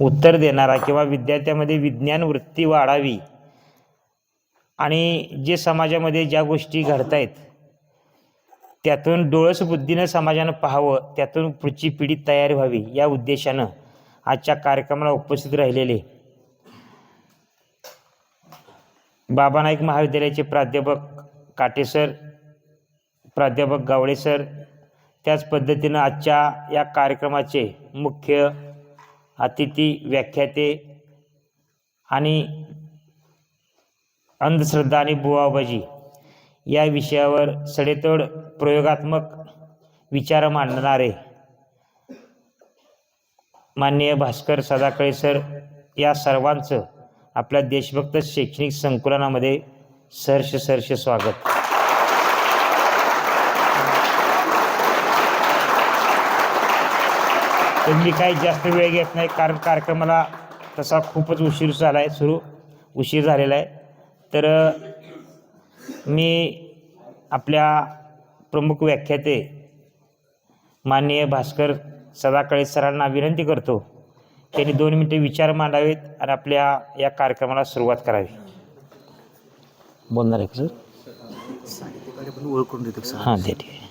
उत्तर देणारा किंवा विद्यार्थ्यामध्ये विज्ञान वृत्ती वाढावी आणि जे समाजामध्ये ज्या गोष्टी घडत आहेत त्यातून डोळस बुद्धीनं समाजानं पाहावं त्यातून पुढची पिढी तयार व्हावी या उद्देशानं आजच्या कार्यक्रमाला उपस्थित राहिलेले बाबा नाईक महाविद्यालयाचे प्राध्यापक काटेसर प्राध्यापक गावडे सर त्याच पद्धतीनं आजच्या या कार्यक्रमाचे मुख्य अतिथी व्याख्याते आणि अंधश्रद्धा आणि बुवाबाजी या विषयावर सडेतोड प्रयोगात्मक विचार मांडणारे माननीय भास्कर सदाकळे सर या सर्वांचं आपल्या देशभक्त शैक्षणिक संकुलनामध्ये सहर्ष सहर्ष स्वागत. तर मी काही जास्त वेळ घेत नाही कारण कार्यक्रमाला तसा खूपच उशीर झाला आहे सुरू उशीर झालेला आहे. तर मी आपल्या प्रमुख व्याख्याते माननीय भास्कर सदाकळे सरांना विनंती करतो त्यांनी दोन मिनटे विचार मांडावेत आणि आपल्या या कार्यक्रमाला सुरुवात करावी. बोलणार आहे का सर? ओळखून देतो सर. हां ठीक आहे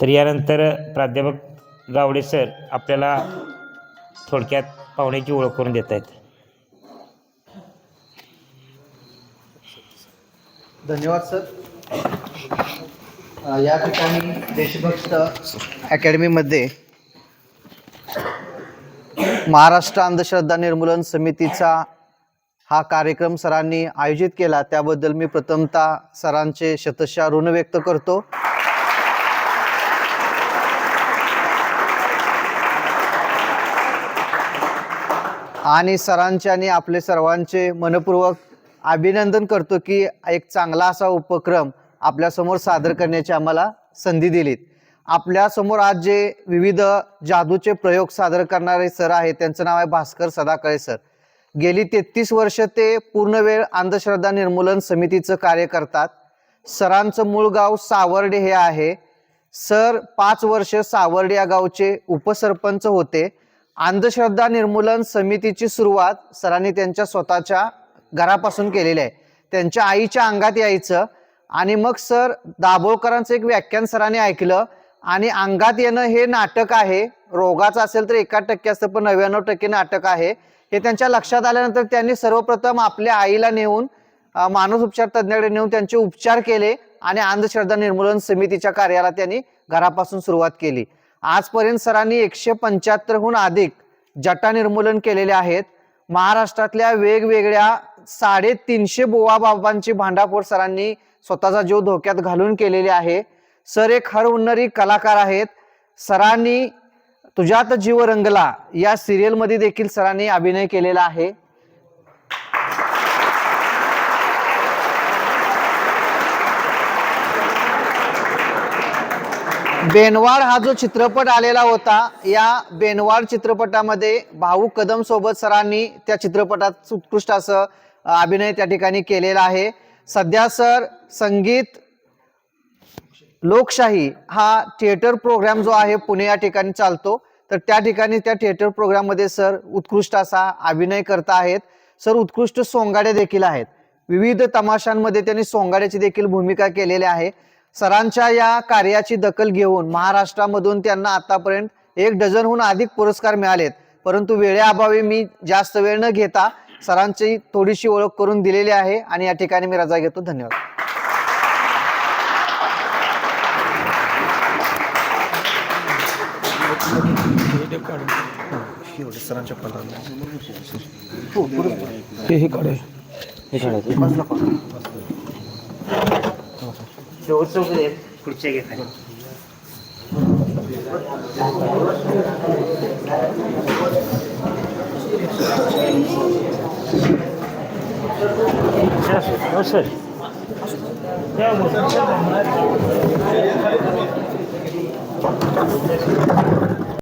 तर यानंतर प्राध्यापक गावडे सर आपल्याला थोडक्यात पाहुण्याची ओळख करून देत आहेत. धन्यवाद सर. या ठिकाणी देशभक्त अकॅडमीमध्ये महाराष्ट्र अंधश्रद्धा निर्मूलन समितीचा हा कार्यक्रम सरांनी आयोजित केला. त्याबद्दल मी प्रथमतः सरांचे शतशः ऋण व्यक्त करतो. आणि सरांचे आणि आपले सर्वांचे मनपूर्वक अभिनंदन करतो की एक चांगला असा उपक्रम आपल्यासमोर सादर करण्याची आम्हाला संधी दिलीत. आपल्यासमोर आज जे विविध जादूचे प्रयोग सादर करणारे सर आहेत त्यांचं नाव आहे भास्कर सदाकळे सर. गेली तेहतीस वर्ष ते पूर्ण वेळ अंधश्रद्धा निर्मूलन समितीचं कार्य करतात. सरांचं मूळ गाव सावर्डे हे आहे. सर पाच वर्ष सावर्डे या गावचे उपसरपंच होते. अंधश्रद्धा निर्मूलन समितीची सुरुवात सरांनी त्यांच्या स्वतःच्या घरापासून केलेली आहे. त्यांच्या आईच्या अंगात यायचं आणि मग सर दाभोळकरांचं एक व्याख्यान सरांनी ऐकलं आणि अंगात येणं हे नाटक आहे. रोगाचं असेल तर एका टक्के असतं पण नव्याण्णव टक्के नाटक आहे. हे त्यांच्या लक्षात आल्यानंतर त्यांनी सर्वप्रथम आपल्या आईला नेऊन माणूस मानस उपचार तज्ज्ञाकडे नेऊन त्यांचे उपचार केले आणि अंधश्रद्धा निर्मूलन समितीच्या कार्याला त्यांनी घरापासून सुरुवात केली. आजपर्यंत सरांनी एकशे पंच्याहत्तरहून अधिक जटा निर्मूलन केलेले आहेत. महाराष्ट्रातल्या वेगवेगळ्या साडेतीनशे बोवा बाबांची भांडाफोड सरांनी स्वतःचा जीव धोक्यात घालून केलेली आहे. सर एक हरहुन्नरी कलाकार आहेत. सरांनी तुझ्यात जीव रंगला या सिरियलमध्ये देखील सरांनी अभिनय केलेला आहे. बेनवाड हा जो चित्रपट आलेला होता या बेनवाड चित्रपटामध्ये भाऊ कदम सोबत सरांनी त्या चित्रपटात उत्कृष्ट असं अभिनय त्या ठिकाणी केलेला आहे. सध्या सर संगीत लोकशाही हा थिएटर प्रोग्राम जो आहे पुणे या ठिकाणी चालतो. तर त्या ठिकाणी त्या थिएटर प्रोग्राममध्ये सर उत्कृष्ट असा अभिनय करता आहेत. सर उत्कृष्ट सोंगाडे देखील आहेत. विविध तमाशांमध्ये त्यांनी सोंगाड्याची देखील भूमिका केलेली आहे. सरांच्या या कार्याची दखल घेऊन महाराष्ट्रामधून त्यांना आतापर्यंत एक डझनहून अधिक पुरस्कार मिळालेत. परंतु वेळेअभावी मी जास्त वेळ न घेता सरांची थोडीशी ओळख करून दिलेली आहे आणि या ठिकाणी मी रजा घेतो. धन्यवाद. 옷 속에 굴착에 가려. 자, 어서.